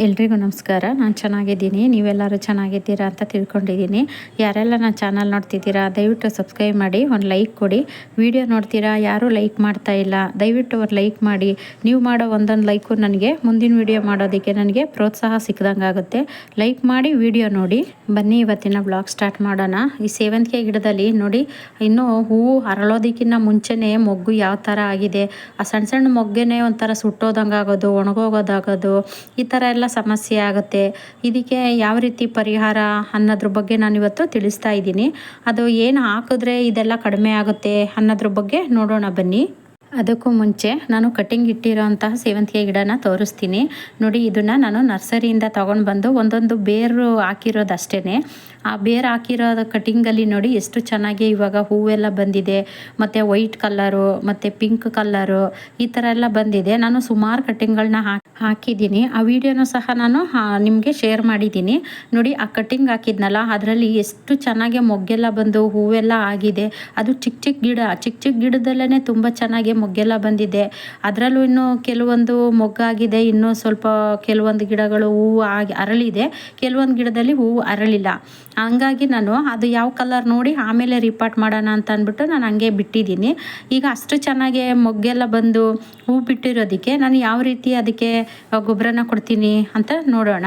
ಎಲ್ರಿಗೂ ನಮಸ್ಕಾರ. ನಾನು ಚೆನ್ನಾಗಿದ್ದೀನಿ. ನೀವೆಲ್ಲರೂ ಚೆನ್ನಾಗಿದ್ದೀರಾ ಅಂತ ತಿಳ್ಕೊಂಡಿದ್ದೀನಿ. ಯಾರೆಲ್ಲ ನನ್ನ ಚಾನಲ್ ನೋಡ್ತಿದ್ದೀರಾ, ದಯವಿಟ್ಟು ಸಬ್ಸ್ಕ್ರೈಬ್ ಮಾಡಿ, ಒಂದು ಲೈಕ್ ಕೊಡಿ. ವಿಡಿಯೋ ನೋಡ್ತೀರಾ, ಯಾರೂ ಲೈಕ್ ಮಾಡ್ತಾ ಇಲ್ಲ, ದಯವಿಟ್ಟು ಒಂದು ಲೈಕ್ ಮಾಡಿ. ನೀವು ಮಾಡೋ ಒಂದೊಂದು ಲೈಕು ನನಗೆ, ಮುಂದಿನ ವಿಡಿಯೋ ಮಾಡೋದಕ್ಕೆ ನನಗೆ ಪ್ರೋತ್ಸಾಹ ಸಿಕ್ಕದಂಗೆ ಆಗುತ್ತೆ. ಲೈಕ್ ಮಾಡಿ, ವಿಡಿಯೋ ನೋಡಿ. ಬನ್ನಿ, ಇವತ್ತಿನ ಬ್ಲಾಗ್ ಸ್ಟಾರ್ಟ್ ಮಾಡೋಣ. ಈ ಸೇವಂತಿಗೆ ಗಿಡದಲ್ಲಿ ನೋಡಿ, ಇನ್ನೂ ಹೂವು ಅರಳೋದಕ್ಕಿಂತ ಮುಂಚೆನೇ ಮೊಗ್ಗು ಯಾವ ಥರ ಆಗಿದೆ. ಆ ಸಣ್ಣ ಸಣ್ಣ ಮೊಗ್ಗೆನೇ ಒಂಥರ ಸುಟ್ಟೋದಂಗೆ ಆಗೋದು ಒಣಗೋಗೋದಾಗೋದು, ಈ ಥರ ಎಲ್ಲ ಸಮಸ್ಯೆ ಆಗುತ್ತೆ. ಇದಕ್ಕೆ ಯಾವ ರೀತಿ ಪರಿಹಾರ ಅನ್ನೋದ್ರ ಬಗ್ಗೆ ನಾನು ಇವತ್ತು ತಿಳಿಸ್ತಾ ಇದ್ದೀನಿ. ಅದು ಏನು ಹಾಕಿದ್ರೆ ಇದೆಲ್ಲ ಕಡಿಮೆ ಆಗುತ್ತೆ ಅನ್ನೋದ್ರ ಬಗ್ಗೆ ನೋಡೋಣ ಬನ್ನಿ. ಅದಕ್ಕೂ ಮುಂಚೆ ನಾನು ಕಟಿಂಗ್ ಇಟ್ಟಿರೋಂತಹ ಸೇವಂತಿಗೆ ಗಿಡನ ತೋರಿಸ್ತೀನಿ. ನೋಡಿ, ಇದನ್ನು ನಾನು ನರ್ಸರಿಯಿಂದ ತೊಗೊಂಡು ಬಂದು ಒಂದೊಂದು ಬೇರು ಹಾಕಿರೋದಷ್ಟೇ ಆ ಬೇರು ಹಾಕಿರೋ ಕಟ್ಟಿಂಗಲ್ಲಿ ನೋಡಿ ಎಷ್ಟು ಚೆನ್ನಾಗಿ ಇವಾಗ ಹೂವೆಲ್ಲ ಬಂದಿದೆ. ಮತ್ತು ವೈಟ್ ಕಲ್ಲರು ಮತ್ತು ಪಿಂಕ್ ಕಲ್ಲರು ಈ ಥರ ಎಲ್ಲ ಬಂದಿದೆ. ನಾನು ಸುಮಾರು ಕಟ್ಟಿಂಗ್ಗಳನ್ನ ಹಾಕಿ ಹಾಕಿದ್ದೀನಿ. ಆ ವಿಡಿಯೋನೂ ಸಹ ನಾನು ನಿಮಗೆ ಶೇರ್ ಮಾಡಿದ್ದೀನಿ. ನೋಡಿ, ಆ ಕಟ್ಟಿಂಗ್ ಹಾಕಿದ್ನಲ್ಲ, ಅದರಲ್ಲಿ ಎಷ್ಟು ಚೆನ್ನಾಗಿ ಮೊಗ್ಗೆಲ್ಲ ಬಂದು ಹೂವೆಲ್ಲ ಆಗಿದೆ. ಅದು ಚಿಕ್ಕ ಚಿಕ್ಕ ಗಿಡ ಚಿಕ್ಕ ಚಿಕ್ಕ ಗಿಡದಲ್ಲೇ ತುಂಬ ಚೆನ್ನಾಗಿ ಮೊಗ್ಗೆಲ್ಲ ಬಂದಿದೆ. ಅದರಲ್ಲೂ ಇನ್ನೂ ಕೆಲವೊಂದು ಮೊಗ್ಗಾಗಿದೆ, ಇನ್ನೂ ಸ್ವಲ್ಪ ಕೆಲವೊಂದು ಗಿಡಗಳು ಹೂವು ಆಗಿ ಅರಳಿದೆ. ಕೆಲವೊಂದು ಗಿಡದಲ್ಲಿ ಹೂವು ಅರಳಿಲ್ಲ. ಹಂಗಾಗಿ ನಾನು ಅದು ಯಾವ ಕಲರ್ ನೋಡಿ ಆಮೇಲೆ ರಿಪಾರ್ಟ್ ಮಾಡೋಣ ಅಂತ ಅಂದ್ಬಿಟ್ಟು ನಾನು ಹಂಗೆ ಬಿಟ್ಟಿದ್ದೀನಿ. ಈಗ ಅಷ್ಟು ಚೆನ್ನಾಗಿ ಮೊಗ್ಗೆಲ್ಲ ಬಂದು ಹೂ ಬಿಟ್ಟಿರೋದಕ್ಕೆ ನಾನು ಯಾವ ರೀತಿ ಅದಕ್ಕೆ ಗೊಬ್ಬರನ ಕೊಡ್ತೀನಿ ಅಂತ ನೋಡೋಣ.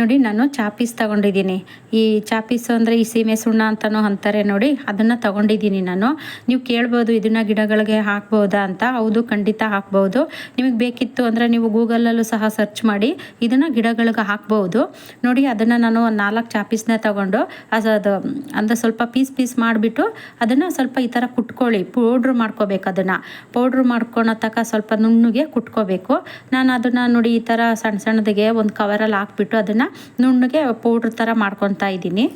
ನೋಡಿ ನಾನು ಚಾಪೀಸ್ ತಗೊಂಡಿದ್ದೀನಿ. ಈ ಚಾಪೀಸು ಅಂದರೆ ಈ ಸೀಮೆ ಸುಣ್ಣ ಅಂತಲೂ ಅಂತಾರೆ ನೋಡಿ, ಅದನ್ನು ತಗೊಂಡಿದ್ದೀನಿ ನಾನು. ನೀವು ಕೇಳ್ಬೋದು ಇದನ್ನು ಗಿಡಗಳಿಗೆ ಹಾಕ್ಬೋದಾ ಅಂತ. ಹೌದು, ಖಂಡಿತ ಹಾಕ್ಬೋದು. ನಿಮಗೆ ಬೇಕಿತ್ತು ಅಂದರೆ ನೀವು ಗೂಗಲಲ್ಲೂ ಸಹ ಸರ್ಚ್ ಮಾಡಿ ಇದನ್ನು ಗಿಡಗಳಿಗೆ ಹಾಕ್ಬೋದು. ನೋಡಿ, ಅದನ್ನು ನಾನು ಒಂದು ನಾಲ್ಕು ಚಾಪೀಸ್ನ ತಗೊಂಡು, ಅದು ಅಂದರೆ ಸ್ವಲ್ಪ ಪೀಸ್ ಪೀಸ್ ಮಾಡಿಬಿಟ್ಟು ಅದನ್ನು ಸ್ವಲ್ಪ ಈ ಥರ ಕುಟ್ಕೊಳ್ಳಿ. ಪೌಡ್ರ್ ಮಾಡ್ಕೋಬೇಕು ಅದನ್ನು. ಪೌಡ್ರ್ ಮಾಡ್ಕೊಳೋ ತಕ್ಕ ಸ್ವಲ್ಪ ನುಣ್ಣಗೆ ಕುಟ್ಕೋಬೇಕು. ನಾನು ಅದನ್ನು ನೋಡಿ ಈ ಥರ ಸಣ್ಣ ಸಣ್ಣದಿಗೆ ಒಂದು ಕವರಲ್ಲಿ ಹಾಕ್ಬಿಟ್ಟು ಅದನ್ನು ನುಣ್ಣಗೆ ಪೌಡ್ರ್ ಥರ ಮಾಡ್ಕೊತಾ ಇದ್ದೀನಿ.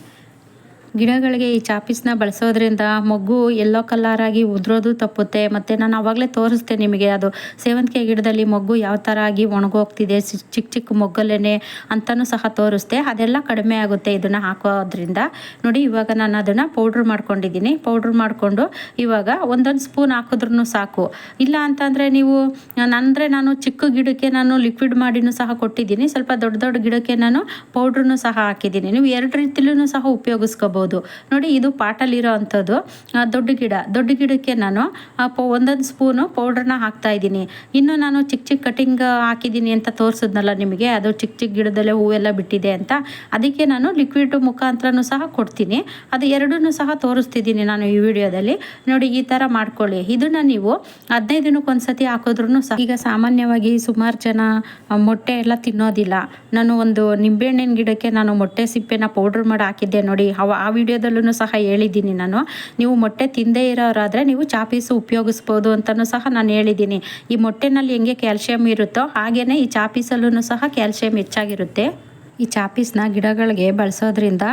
ಗಿಡಗಳಿಗೆ ಈ ಚಾಪಿಸ್ನ ಬಳಸೋದ್ರಿಂದ ಮೊಗ್ಗು ಎಲ್ಲೋ ಆಗಿ ಉದುರೋದು ತಪ್ಪುತ್ತೆ. ಮತ್ತು ನಾನು ಆವಾಗಲೇ ತೋರಿಸ್ತೆ ನಿಮಗೆ ಅದು ಸೇವಂತಿಗೆ ಗಿಡದಲ್ಲಿ ಮೊಗ್ಗು ಯಾವ ಥರ ಆಗಿ ಒಣಗೋಗ್ತಿದೆ ಚಿಕ್ಕ ಚಿಕ್ಕ ಮೊಗ್ಗಲ್ಲೇ ಅಂತಲೂ ಸಹ ತೋರಿಸ್ತೆ. ಅದೆಲ್ಲ ಕಡಿಮೆ ಆಗುತ್ತೆ ಇದನ್ನು ಹಾಕೋದ್ರಿಂದ. ನೋಡಿ ಇವಾಗ ನಾನು ಅದನ್ನು ಪೌಡ್ರ್ ಮಾಡ್ಕೊಂಡಿದ್ದೀನಿ. ಪೌಡ್ರ್ ಮಾಡಿಕೊಂಡು ಇವಾಗ ಒಂದೊಂದು ಸ್ಪೂನ್ ಹಾಕಿದ್ರೂ ಸಾಕು. ಇಲ್ಲ ಅಂತಂದರೆ ನೀವು ಅಂದರೆ ನಾನು ಚಿಕ್ಕ ಗಿಡಕ್ಕೆ ನಾನು ಲಿಕ್ವಿಡ್ ಮಾಡಿನೂ ಸಹ ಕೊಟ್ಟಿದ್ದೀನಿ. ಸ್ವಲ್ಪ ದೊಡ್ಡ ದೊಡ್ಡ ಗಿಡಕ್ಕೆ ನಾನು ಪೌಡ್ರನ್ನು ಸಹ ಹಾಕಿದ್ದೀನಿ. ನೀವು ಎರಡು ರೀತಿಲೂ ಸಹ ಉಪಯೋಗಿಸ್ಕೋಬೋದು. ನೋಡಿ, ಇದು ಪಾಟಲ್ಲಿರೋ ಅಂಥದ್ದು ದೊಡ್ಡ ಗಿಡ. ದೊಡ್ಡ ಗಿಡಕ್ಕೆ ನಾನು ಒಂದೊಂದು ಸ್ಪೂನು ಪೌಡ್ರನ್ನ ಹಾಕ್ತಾ ಇದ್ದೀನಿ. ಇನ್ನು ನಾನು ಚಿಕ್ಕ ಚಿಕ್ಕ ಕಟಿಂಗ್ ಹಾಕಿದ್ದೀನಿ ಅಂತ ತೋರಿಸಿದ್ನಲ್ಲ ನಿಮಗೆ, ಅದು ಚಿಕ್ಕ ಚಿಕ್ಕ ಗಿಡದಲ್ಲೇ ಹೂವೆಲ್ಲ ಬಿಟ್ಟಿದೆ ಅಂತ. ಅದಕ್ಕೆ ನಾನು ಲಿಕ್ವಿಡ್ ಮುಖಾಂತರನೂ ಸಹ ಕೊಡ್ತೀನಿ. ಅದು ಎರಡೂ ಸಹ ತೋರಿಸ್ತಿದ್ದೀನಿ ನಾನು ಈ ವಿಡಿಯೋದಲ್ಲಿ. ನೋಡಿ, ಈ ಥರ ಮಾಡ್ಕೊಳ್ಳಿ. ಇದನ್ನು ನೀವು ಹದಿನೈದು ದಿನಕ್ಕೆ ಒಂದ್ಸತಿ ಹಾಕಿದ್ರೂ ಸಹ. ಈಗ ಸಾಮಾನ್ಯವಾಗಿ ಸುಮಾರು ಜನ ಮೊಟ್ಟೆ ಎಲ್ಲ ತಿನ್ನೋದಿಲ್ಲ. ನಾನು ಒಂದು ನಿಂಬೆಹಣ್ಣಿನ ಗಿಡಕ್ಕೆ ನಾನು ಮೊಟ್ಟೆ ಸಿಪ್ಪೆನ ಪೌಡ್ರ್ ಮಾಡಿ ಹಾಕಿದ್ದೆ ನೋಡಿ. ಅವ ಆ ವಿಡಿಯೋದಲ್ಲೂ ಸಹ ಹೇಳಿದ್ದೀನಿ ನಾನು. ನೀವು ಮೊಟ್ಟೆ ತಿಂದೇ ಇರೋರಾದರೆ ನೀವು ಚಾಪೀಸು ಉಪಯೋಗಿಸ್ಬೋದು ಅಂತಲೂ ಸಹ ನಾನು ಹೇಳಿದ್ದೀನಿ. ಈ ಮೊಟ್ಟೆನಲ್ಲಿ ಹೆಂಗೆ ಕ್ಯಾಲ್ಶಿಯಂ ಇರುತ್ತೋ ಹಾಗೆಯೇ ಈ ಚಾಪೀಸಲ್ಲೂ ಸಹ ಕ್ಯಾಲ್ಶಿಯಂ ಹೆಚ್ಚಾಗಿರುತ್ತೆ. ಈ ಚಾಪೀಸ್ನ ಗಿಡಗಳಿಗೆ ಬಳಸೋದ್ರಿಂದ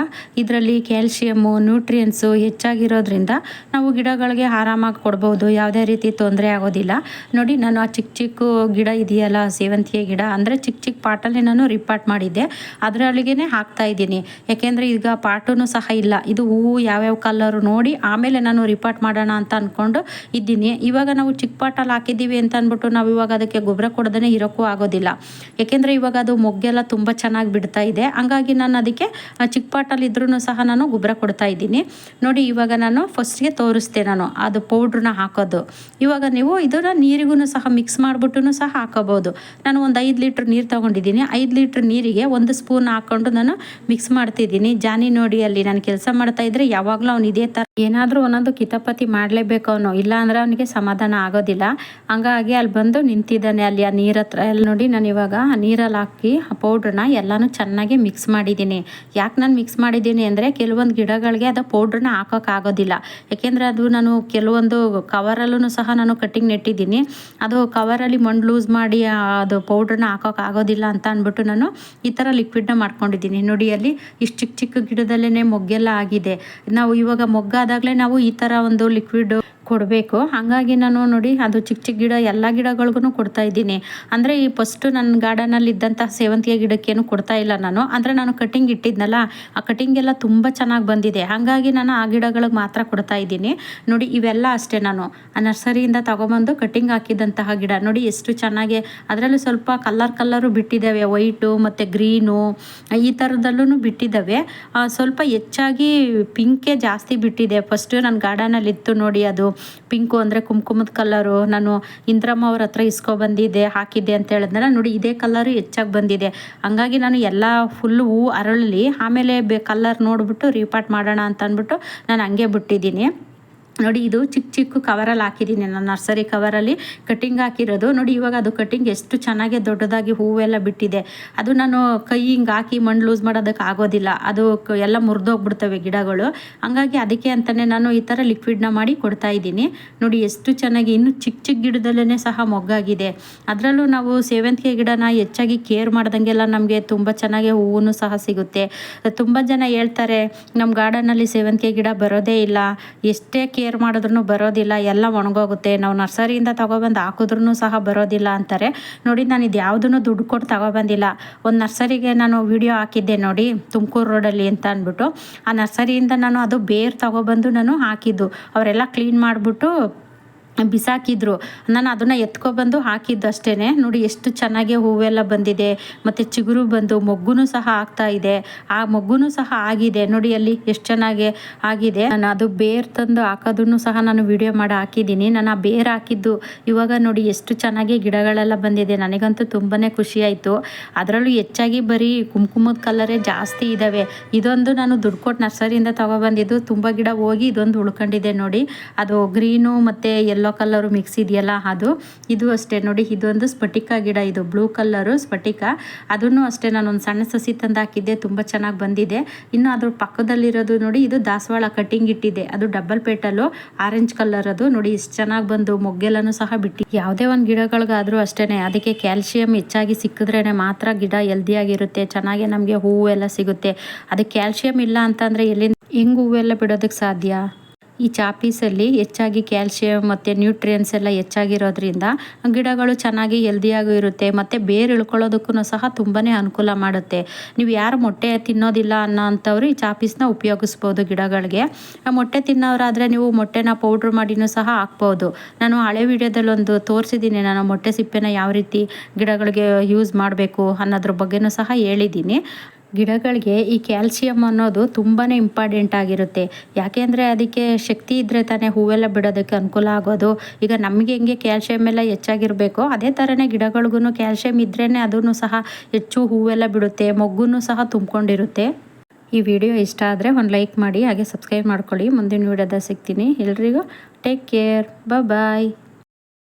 ಇದರಲ್ಲಿ ಕ್ಯಾಲ್ಶಿಯಮ್ಮು ನ್ಯೂಟ್ರಿಯನ್ಸು ಹೆಚ್ಚಾಗಿರೋದ್ರಿಂದ ನಾವು ಗಿಡಗಳಿಗೆ ಆರಾಮಾಗಿ ಕೊಡ್ಬೋದು. ಯಾವುದೇ ರೀತಿ ತೊಂದರೆ ಆಗೋದಿಲ್ಲ. ನೋಡಿ, ನಾನು ಆ ಚಿಕ್ಕ ಚಿಕ್ಕ ಗಿಡ ಇದೆಯಲ್ಲ, ಸೇವಂತಿಗೆ ಗಿಡ, ಅಂದರೆ ಚಿಕ್ಕ ಚಿಕ್ಕ ಪಾಟಲ್ಲಿ ನಾನು ರಿಪಾರ್ಟ್ ಮಾಡಿದ್ದೆ. ಅದರೊಳಗೇ ಹಾಕ್ತಾ ಇದ್ದೀನಿ. ಯಾಕೆಂದರೆ ಈಗ ಪಾಟೂ ಸಹ ಇಲ್ಲ. ಇದು ಹೂವು ಯಾವ್ಯಾವ ಕಲರು ನೋಡಿ ಆಮೇಲೆ ನಾನು ರಿಪಾರ್ಟ್ ಮಾಡೋಣ ಅಂತ ಅಂದ್ಕೊಂಡು ಇದ್ದೀನಿ. ಇವಾಗ ನಾವು ಚಿಕ್ಕ ಪಾಟಲ್ಲಿ ಹಾಕಿದ್ದೀವಿ ಅಂತ ಅಂದ್ಬಿಟ್ಟು ನಾವು ಇವಾಗ ಅದಕ್ಕೆ ಗೊಬ್ಬರ ಕೊಡದೇ ಇರೋಕ್ಕೂ ಆಗೋದಿಲ್ಲ. ಯಾಕೆಂದರೆ ಇವಾಗ ಅದು ಮೊಗ್ಗೆಲ್ಲ ತುಂಬ ಚೆನ್ನಾಗಿ ಬಿಡುತ್ತೆ ಬಿಡ್ತಾ ಇದೆ. ಹಂಗಾಗಿ ನಾನು ಅದಕ್ಕೆ ಚಿಕ್ಕ ಪಾಟಲ್ಲಿ ಇದ್ರೂ ಸಹ ನಾನು ಗೊಬ್ಬರ ಕೊಡ್ತಾ ಇದ್ದೀನಿ. ನೋಡಿ, ಇವಾಗ ನಾನು ಫಸ್ಟ್ಗೆ ತೋರಿಸ್ತೆ ನಾನು, ಅದು ಪೌಡ್ರನ್ನ ಹಾಕೋದು. ಇವಾಗ ನೀವು ಇದನ್ನು ನೀರಿಗೂ ಸಹ ಮಿಕ್ಸ್ ಮಾಡಿಬಿಟ್ಟು ಸಹ ಹಾಕೋಬೋದು. ನಾನು ಒಂದು ಐದು ಲೀಟ್ರ್ ನೀರು ತೊಗೊಂಡಿದ್ದೀನಿ. ಐದು ಲೀಟ್ರ್ ನೀರಿಗೆ ಒಂದು ಸ್ಪೂನ್ ಹಾಕ್ಕೊಂಡು ನಾನು ಮಿಕ್ಸ್ ಮಾಡ್ತಿದ್ದೀನಿ. ಜಾನಿ ನೋಡಿ ಅಲ್ಲಿ ನಾನು ಕೆಲಸ ಮಾಡ್ತಾ ಇದ್ರೆ ಯಾವಾಗಲೂ ಅವ್ನು ಇದೇ ಥರ ಏನಾದರೂ ಒಂದೊಂದು ಕಿತಾಪತಿ ಮಾಡಲೇಬೇಕು ಅವನು. ಇಲ್ಲ ಅಂದರೆ ಅವನಿಗೆ ಸಮಾಧಾನ ಆಗೋದಿಲ್ಲ. ಹಂಗಾಗಿ ಅಲ್ಲಿ ಬಂದು ನಿಂತಿದ್ದಾನೆ ಅಲ್ಲಿ ಆ ನೀರ ಹತ್ರ. ಅಲ್ಲಿ ನೋಡಿ ನಾನು ಇವಾಗ ನೀರಲ್ಲಿ ಹಾಕಿ ಆ ಪೌಡ್ರನ್ನ ಎಲ್ಲನೂ ಚೆನ್ನಾಗಿ ಮಿಕ್ಸ್ ಮಾಡಿದ್ದೀನಿ. ಯಾಕೆ ನಾನು ಮಿಕ್ಸ್ ಮಾಡಿದ್ದೀನಿ ಅಂದರೆ ಕೆಲವೊಂದು ಗಿಡಗಳಿಗೆ ಅದು ಪೌಡ್ರನ್ನ ಹಾಕೋಕ್ಕಾಗೋದಿಲ್ಲ ಯಾಕೆಂದರೆ ಅದು ನಾನು ಕೆಲವೊಂದು ಕವರಲ್ಲೂ ಸಹ ನಾನು ಕಟ್ಟಿಂಗ್ ನೆಟ್ಟಿದ್ದೀನಿ. ಅದು ಕವರಲ್ಲಿ ಮಣ್ಣು ಲೂಸ್ ಮಾಡಿ ಅದು ಪೌಡ್ರನ್ನ ಹಾಕೋಕ್ಕಾಗೋದಿಲ್ಲ ಅಂತ ಅಂದ್ಬಿಟ್ಟು ನಾನು ಈ ಥರ ಲಿಕ್ವಿಡ್ನ ಮಾಡ್ಕೊಂಡಿದ್ದೀನಿ. ನೋಡಿ ಅಲ್ಲಿ ಇಷ್ಟು ಚಿಕ್ಕ ಚಿಕ್ಕ ಗಿಡದಲ್ಲೇ ಮೊಗ್ಗೆಲ್ಲ ಆಗಿದೆ. ನಾವು ಇವಾಗ ಮೊಗ್ಗಾದಾಗಲೇ ನಾವು ಈ ಥರ ಒಂದು ಲಿಕ್ವಿಡ್ ಕೊಡಬೇಕು. ಹಾಗಾಗಿ ನಾನು ನೋಡಿ ಅದು ಚಿಕ್ಕ ಚಿಕ್ಕ ಗಿಡ ಎಲ್ಲ ಗಿಡಗಳಿಗೂ ಕೊಡ್ತಾ ಇದ್ದೀನಿ. ಅಂದರೆ ಈ ಫಸ್ಟು ನನ್ನ ಗಾರ್ಡನಲ್ಲಿ ಇದ್ದಂಥ ಸೇವಂತಿಗೆ ಗಿಡಕ್ಕೇನು ಕೊಡ್ತಾ ಇಲ್ಲ ನಾನು. ಅಂದರೆ ನಾನು ಕಟಿಂಗ್ ಇಟ್ಟಿದ್ನಲ್ಲ, ಆ ಕಟಿಂಗ್ ಎಲ್ಲ ತುಂಬ ಚೆನ್ನಾಗಿ ಬಂದಿದೆ. ಹಾಗಾಗಿ ನಾನು ಆ ಗಿಡಗಳಿಗೆ ಮಾತ್ರ ಕೊಡ್ತಾ ಇದ್ದೀನಿ. ನೋಡಿ ಇವೆಲ್ಲ ಅಷ್ಟೇ ನಾನು. ಆ ನರ್ಸರಿಯಿಂದ ತಗೊಬಂದು ಕಟಿಂಗ್ ಹಾಕಿದಂತಹ ಗಿಡ. ನೋಡಿ ಎಷ್ಟು ಚೆನ್ನಾಗಿ ಅದರಲ್ಲೂ ಸ್ವಲ್ಪ ಕಲ್ಲರ್ ಕಲ್ಲರು ಬಿಟ್ಟಿದ್ದಾವೆ. ವೈಟು ಮತ್ತು ಗ್ರೀನು ಈ ಥರದಲ್ಲೂ ಬಿಟ್ಟಿದ್ದಾವೆ. ಸ್ವಲ್ಪ ಹೆಚ್ಚಾಗಿ ಪಿಂಕೇ ಜಾಸ್ತಿ ಬಿಟ್ಟಿದೆ. ಫಸ್ಟು ನನ್ನ ಗಾರ್ಡನಲ್ಲಿ ಇತ್ತು ನೋಡಿ ಅದು. ಪಿಂಕು ಅಂದರೆ ಕುಂಕುಮದ ಕಲ್ಲರು ನಾನು ಇಂದ್ರಮ್ಮ ಅವ್ರ ಹತ್ರ ಇಸ್ಕೊಬಂದಿದ್ದೆ ಹಾಕಿದ್ದೆ ಅಂತ ಹೇಳಿದ್ನಲ್ಲ, ನೋಡಿ ಇದೇ ಕಲ್ಲರು ಹೆಚ್ಚಾಗಿ ಬಂದಿದೆ. ಹಂಗಾಗಿ ನಾನು ಎಲ್ಲ ಫುಲ್ಲು ಹೂ ಅರಳಲಿ, ಆಮೇಲೆ ಕಲ್ಲರ್ ನೋಡಿಬಿಟ್ಟು ರೀಪಾಟ್ ಮಾಡೋಣ ಅಂತ ಅಂದ್ಬಿಟ್ಟು ನಾನು ಹಂಗೆ ಬಿಟ್ಟಿದ್ದೀನಿ. ನೋಡಿ, ಇದು ಚಿಕ್ಕ ಚಿಕ್ಕ ಕವರಲ್ಲಿ ಹಾಕಿದ್ದೀನಿ ನಾನು, ನರ್ಸರಿ ಕವರಲ್ಲಿ ಕಟ್ಟಿಂಗ್ ಹಾಕಿರೋದು. ನೋಡಿ, ಇವಾಗ ಅದು ಕಟ್ಟಿಂಗ್ ಎಷ್ಟು ಚೆನ್ನಾಗಿ ದೊಡ್ಡದಾಗಿ ಹೂವೆಲ್ಲ ಬಿಟ್ಟಿದೆ. ಅದು ನಾನು ಕೈ ಹಿಂಗೆ ಹಾಕಿ ಮಣ್ಣು ಲೂಸ್ ಮಾಡೋದಕ್ಕೆ ಆಗೋದಿಲ್ಲ. ಅದು ಎಲ್ಲ ಮುರಿದೋಗ್ಬಿಡ್ತವೆ ಗಿಡಗಳು. ಹಂಗಾಗಿ ಅದಕ್ಕೆ ಅಂತಲೇ ನಾನು ಈ ಥರ ಲಿಕ್ವಿಡ್ನ ಮಾಡಿ ಕೊಡ್ತಾ ಇದ್ದೀನಿ. ನೋಡಿ, ಎಷ್ಟು ಚೆನ್ನಾಗಿ ಇನ್ನು ಚಿಕ್ಕ ಚಿಕ್ಕ ಗಿಡದಲ್ಲೇ ಸಹ ಮೊಗ್ಗಾಗಿದೆ. ಅದರಲ್ಲೂ ನಾವು ಸೇವಂತಿಗೆ ಗಿಡನ ಹೆಚ್ಚಾಗಿ ಕೇರ್ ಮಾಡ್ದಂಗೆಲ್ಲ ನಮಗೆ ತುಂಬ ಚೆನ್ನಾಗಿ ಹೂವು ಸಹ ಸಿಗುತ್ತೆ. ತುಂಬ ಜನ ಹೇಳ್ತಾರೆ ನಮ್ಮ ಗಾರ್ಡನಲ್ಲಿ ಸೇವಂತಿಗೆ ಗಿಡ ಬರೋದೇ ಇಲ್ಲ. ಎಷ್ಟೇ ಕೇರ್ ಮಾಡಿದ್ರೂ ಬರೋದಿಲ್ಲ, ಎಲ್ಲ ಒಣಗೋಗುತ್ತೆ. ನಾವು ನರ್ಸರಿಯಿಂದ ತಗೊಬಂದು ಹಾಕಿದ್ರೂ ಸಹ ಬರೋದಿಲ್ಲ ಅಂತಾರೆ. ನೋಡಿ, ನಾನು ಇದು ಯಾವುದನ್ನು ದುಡ್ಡು ಕೊಟ್ಟು ತಗೊಬಂದಿಲ್ಲ. ಒಂದು ನರ್ಸರಿಗೆ ನಾನು ವಿಡಿಯೋ ಹಾಕಿದ್ದೆ ನೋಡಿ, ತುಮಕೂರು ರೋಡಲ್ಲಿ ಅಂತ ಅಂದ್ಬಿಟ್ಟು. ಆ ನರ್ಸರಿಯಿಂದ ನಾನು ಅದು ಬೇರ್ ತಗೊಬಂದು ನಾನು ಹಾಕಿದ್ದು. ಅವರೆಲ್ಲ ಕ್ಲೀನ್ ಮಾಡಿಬಿಟ್ಟು ಬಿಸಾಕಿದ್ರು. ನಾನು ಅದನ್ನು ಎತ್ಕೊಬಂದು ಹಾಕಿದ್ದು ಅಷ್ಟೇ ನೋಡಿ ಎಷ್ಟು ಚೆನ್ನಾಗಿ ಹೂವೆಲ್ಲ ಬಂದಿದೆ. ಮತ್ತು ಚಿಗುರು ಬಂದು ಮೊಗ್ಗುನು ಸಹ ಆಗ್ತಾ ಇದೆ. ಆ ಮೊಗ್ಗುನು ಸಹ ಆಗಿದೆ. ನೋಡಿ ಅಲ್ಲಿ ಎಷ್ಟು ಚೆನ್ನಾಗಿ ಆಗಿದೆ. ನಾನು ಅದು ಬೇರ್ ತಂದು ಹಾಕೋದನ್ನು ಸಹ ನಾನು ವಿಡಿಯೋ ಮಾಡಿ ಹಾಕಿದ್ದೀನಿ. ನಾನು ಆ ಬೇರ್ ಹಾಕಿದ್ದು ಇವಾಗ ನೋಡಿ ಎಷ್ಟು ಚೆನ್ನಾಗಿ ಗಿಡಗಳೆಲ್ಲ ಬಂದಿದೆ. ನನಗಂತೂ ತುಂಬಾ ಖುಷಿ ಆಯಿತು ಅದರಲ್ಲೂ ಹೆಚ್ಚಾಗಿ ಬರೀ ಕುಂಕುಮದ ಕಲರೇ ಜಾಸ್ತಿ ಇದ್ದಾವೆ ಇದೊಂದು ನಾನು ದುಡ್ಡು ಕೊಟ್ಟು ನರ್ಸರಿಯಿಂದ ತಗೊಬಂದಿದ್ದು. ತುಂಬ ಗಿಡ ಹೋಗಿ ಇದೊಂದು ಉಳ್ಕೊಂಡಿದೆ ನೋಡಿ. ಅದು ಗ್ರೀನು ಮತ್ತು ಯೆಲ್ಲೋ ಕಲರು ಮಿಕ್ಸ್ ಇದೆಯಲ್ಲ ಅದು. ಇದು ಅಷ್ಟೇ ನೋಡಿ ಇದೊಂದು ಸ್ಫಟಿಕ ಗಿಡ, ಇದು ಬ್ಲೂ ಕಲರು ಸ್ಫಟಿಕ. ಅದನ್ನು ಅಷ್ಟೇ ನಾನು ಒಂದು ಸಣ್ಣ ಸಸಿ ತಂದು ಹಾಕಿದ್ದೆ, ತುಂಬ ಚೆನ್ನಾಗಿ ಬಂದಿದೆ. ಇನ್ನು ಅದ್ರ ಪಕ್ಕದಲ್ಲಿರೋದು ನೋಡಿ, ಇದು ದಾಸವಾಳ ಕಟಿಂಗ್ ಇಟ್ಟಿದೆ. ಅದು ಡಬಲ್ ಪೇಟಲು ಆರೆಂಜ್ ಕಲರ್ ಅದು. ನೋಡಿ, ಇಷ್ಟು ಚೆನ್ನಾಗಿ ಬಂದು ಮೊಗ್ಗೆಲ್ಲನೂ ಸಹ ಬಿಟ್ಟು. ಯಾವುದೇ ಒಂದು ಗಿಡಗಳಿಗಾದರೂ ಅಷ್ಟೇ ಅದಕ್ಕೆ ಕ್ಯಾಲ್ಶಿಯಂ ಹೆಚ್ಚಾಗಿ ಸಿಕ್ಕಿದ್ರೇ ಮಾತ್ರ ಗಿಡ ಹೆಲ್ದಿಯಾಗಿರುತ್ತೆ ಚೆನ್ನಾಗಿ ನಮಗೆ ಹೂವು ಎಲ್ಲ ಸಿಗುತ್ತೆ. ಅದಕ್ಕೆ ಕ್ಯಾಲ್ಶಿಯಂ ಇಲ್ಲ ಅಂತಂದರೆ ಎಲ್ಲಿಂದ, ಹೆಂಗೆ ಹೂವೆಲ್ಲ ಬಿಡೋದಕ್ಕೆ ಸಾಧ್ಯ? ಈ ಚಾಪೀಸಲ್ಲಿ ಹೆಚ್ಚಾಗಿ ಕ್ಯಾಲ್ಶಿಯಂ ಮತ್ತು ನ್ಯೂಟ್ರಿಯನ್ಸ್ ಎಲ್ಲ ಹೆಚ್ಚಾಗಿರೋದ್ರಿಂದ ಗಿಡಗಳು ಚೆನ್ನಾಗಿ ಹೆಲ್ದಿಯಾಗೂ ಇರುತ್ತೆ, ಮತ್ತು ಬೇರು ಇಳ್ಕೊಳ್ಳೋದಕ್ಕೂ ಸಹ ತುಂಬಾ ಅನುಕೂಲ ಮಾಡುತ್ತೆ. ನೀವು ಯಾರು ಮೊಟ್ಟೆ ತಿನ್ನೋದಿಲ್ಲ ಅನ್ನೋ ಅಂಥವ್ರು ಈ ಚಾಪೀಸ್ನ ಉಪಯೋಗಿಸ್ಬೋದು ಗಿಡಗಳಿಗೆ. ಮೊಟ್ಟೆ ತಿನ್ನೋರಾದರೆ ನೀವು ಮೊಟ್ಟೆನ ಪೌಡ್ರ್ ಮಾಡಿನೂ ಸಹ ಹಾಕ್ಬೋದು. ನಾನು ಹಳೆ ವಿಡಿಯೋದಲ್ಲಿ ಒಂದು ತೋರಿಸಿದ್ದೀನಿ, ನಾನು ಮೊಟ್ಟೆ ಸಿಪ್ಪೆನ ಯಾವ ರೀತಿ ಗಿಡಗಳಿಗೆ ಯೂಸ್ ಮಾಡಬೇಕು ಅನ್ನೋದ್ರ ಬಗ್ಗೆನೂ ಸಹ ಹೇಳಿದ್ದೀನಿ. ಗಿಡಗಳಿಗೆ ಈ ಕ್ಯಾಲ್ಸಿಯಂ ಅನ್ನೋದು ತುಂಬಾ ಇಂಪಾರ್ಟೆಂಟ್ ಆಗಿರುತ್ತೆ. ಯಾಕೆಂದರೆ ಅದಕ್ಕೆ ಶಕ್ತಿ ಇದ್ದರೆ ತಾನೇ ಹೂವೆಲ್ಲ ಬಿಡೋದಕ್ಕೆ ಅನುಕೂಲ ಆಗೋದು. ಈಗ ನಮಗೆ ಹೆಂಗೆ ಕ್ಯಾಲ್ಸಿಯಂ ಎಲ್ಲ ಹೆಚ್ಚಾಗಿರಬೇಕೋ, ಅದೇ ಥರನೇ ಗಿಡಗಳಿಗೂ ಕ್ಯಾಲ್ಸಿಯಂ ಇದ್ರೇ ಅದೂ ಸಹ ಹೆಚ್ಚು ಹೂವೆಲ್ಲ ಬಿಡುತ್ತೆ ಮೊಗ್ಗೂ ಸಹ ತುಂಬಿಕೊಂಡಿರುತ್ತೆ. ಈ ವಿಡಿಯೋ ಇಷ್ಟ ಆದರೆ ಒಂದು ಲೈಕ್ ಮಾಡಿ, ಹಾಗೆ ಸಬ್ಸ್ಕ್ರೈಬ್ ಮಾಡ್ಕೊಳ್ಳಿ. ಮುಂದಿನ ವಿಡಿಯೋದ ಸಿಗ್ತೀನಿ. ಎಲ್ರಿಗೂ ಟೇಕ್ ಕೇರ್ ಬಾಯ್